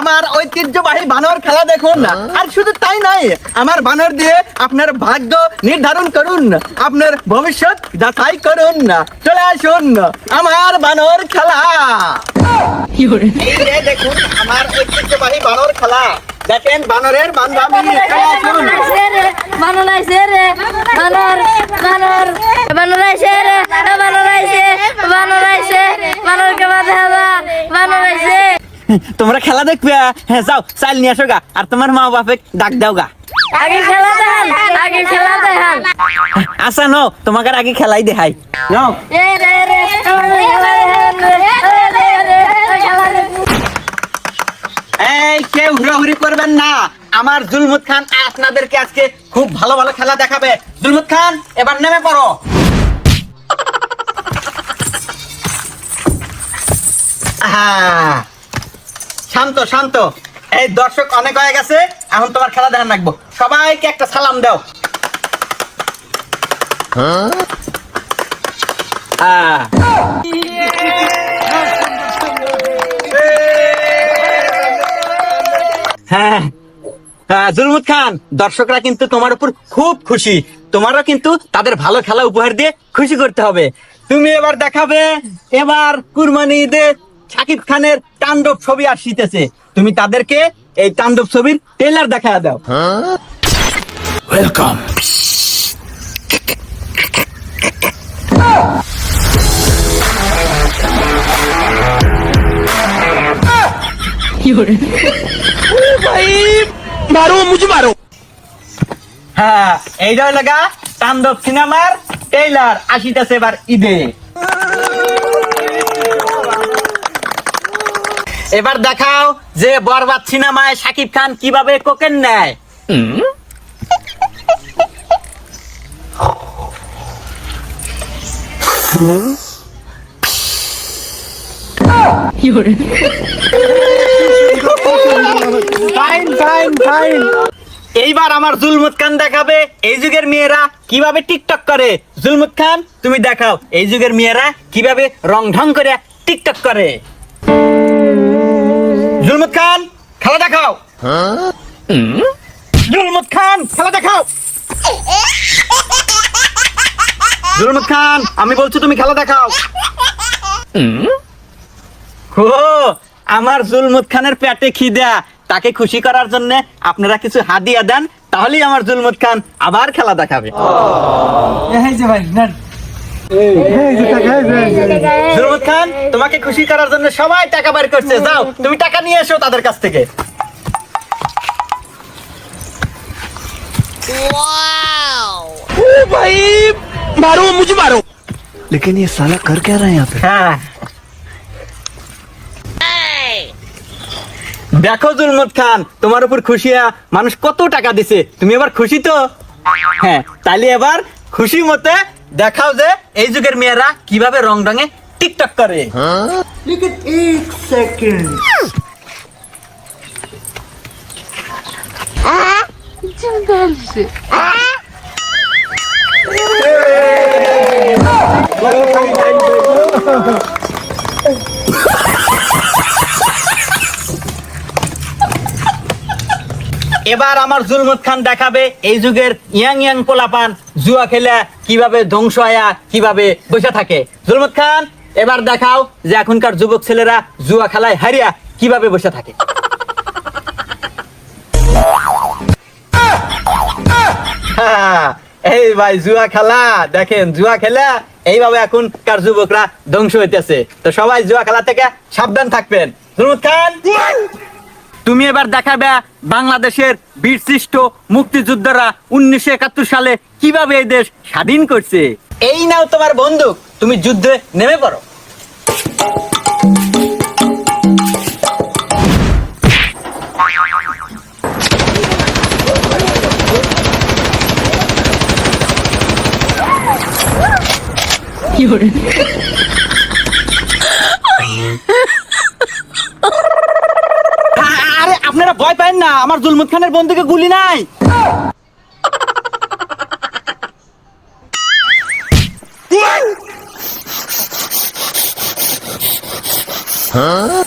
আমার ঐতিহ্যবাহী বানর খেলা দেখুন। আর শুধু তাই নাই আমার বানর দিয়ে আপনার ভাগ্য নির্ধারণ করুন আপনার ভবিষ্যৎ যাচাই করুন। চলে আসুন আমার বানর খেলা। দেখুন আমার ঐতিহ্যবাহী বানর খেলা। দেখেন বানরের বান্ধবী তোমরা খেলা দেখবে হ্যাঁ যাও চাল নিয়ে আসো গা আর তোমার মা বাপে ডাক দাও গা। আগে খেলা দেখান আগে খেলা দেখান। আসা নো তোমাকে আগে খেলাই দেখাই। দেখান এই কেউ হুড়াহুড়ি করবেন না। আমার জুলমুদ খান আপনাদেরকে আজকে খুব ভালো ভালো খেলা দেখাবে। জুলমুদ খান এবার নেমে পড়ো। হ্যাঁ শান্ত শান্ত। এই দর্শক অনেক হয়ে গেছে এখন তোমার খেলা দেখান রাখব সবাইকে একটা সালাম দাও। হ্যাঁ। হ্যাঁ। হ্যাঁ, জুলমুদ খান দর্শকরা কিন্তু তোমার উপর খুব খুশি। তোমারও কিন্তু তাদের ভালো খেলা উপহার দিয়ে খুশি করতে হবে। তুমি এবার দেখাবে এবার কুরবানি ঈদে শাকিব খানের তাণ্ডব ছবি আসিতেছে তুমি তাদেরকে এই তাণ্ডব ছবির ট্রেলার দেখা দাও। ওয়েলকাম হ্যাঁ এইটা লাগা তাণ্ডব সিনেমার ট্রেলার আসিতেছে এবার ঈদে। এবার দেখাও যে বরবাদ সিনেমায় শাকিব খান কীভাবে কোকেন নেয়। এইবার আমার জুলমুদ খান দেখাবে। এই যুগের মেয়েরা কীভাবে টিকটক করে? জুলমুদ খান, তুমি দেখাও। এই যুগের মেয়েরা কীভাবে রং ঢং করে টিকটক করে? জুলমুদ খান খেলা দেখাও। জুলমুদ খান খেলা দেখাও। জুলমুদ খান আমি বলছি তুমি খেলা দেখাও। ও আমার জুলমুদ খানের পেটে খিদা। তাকে খুশি করার জন্য আপনারা কিছু হাদিয়া দেন তাহলেই আমার জুলমুদ খান আবার খেলা দেখাবে। জুলমুদ খান তোমাকে খুশি করার জন্য সবাই টাকা বের করছে যাও তুমি টাকা নিয়ে এসো তাদের কাছ থেকে ओ भाई मारो मुझे मारो लेकिन ये साला कर क्या रहा है यहाँ पे হ্যাঁ দেখো জুলমুদ খান তোমার উপর খুশি হয়ে মানুষ কত টাকা দিছে তুমি এবার খুশি তো হ্যাঁ তাহলে এবার খুশি মতে দেখাও যে এই যুগের মেয়েরা কীভাবে রং রঙে টিকটক করে। এবার আমার জুলমত খান দেখাবে, এই যুগের ইয়াং ইয়াং পোলাপান জুয়া খেলে কীভাবে ধ্বংস হয়া কীভাবে বসে থাকে। জুলমত খান, এবার দেখাও যে এখনকার যুবক ছেলেরা জুয়া খেলায় হারিয়া কীভাবে বসে থাকে। এই ভাই, জুয়া খেলা, দেখেন, জুয়া খেলা এইভাবে এখনকার যুবকরা ধ্বংস হইতেছে। তো সবাই জুয়া খেলা থেকে সাবধান থাকবেন। জুলমত খান! তুমি এবার দেখাবে বাংলাদেশের বীরশ্রেষ্ঠ মুক্তিযোদ্ধারা উনিশশো একাত্তর সালে কীভাবে এই দেশ স্বাধীন করছে। এই নাও তোমার বন্দুক তুমি যুদ্ধে নেমে পড়ো। আরে আপনারা ভয় পায় না আমার জুলমুদ খানের বন্ধুকে গুলি নাই। হ্যাঁ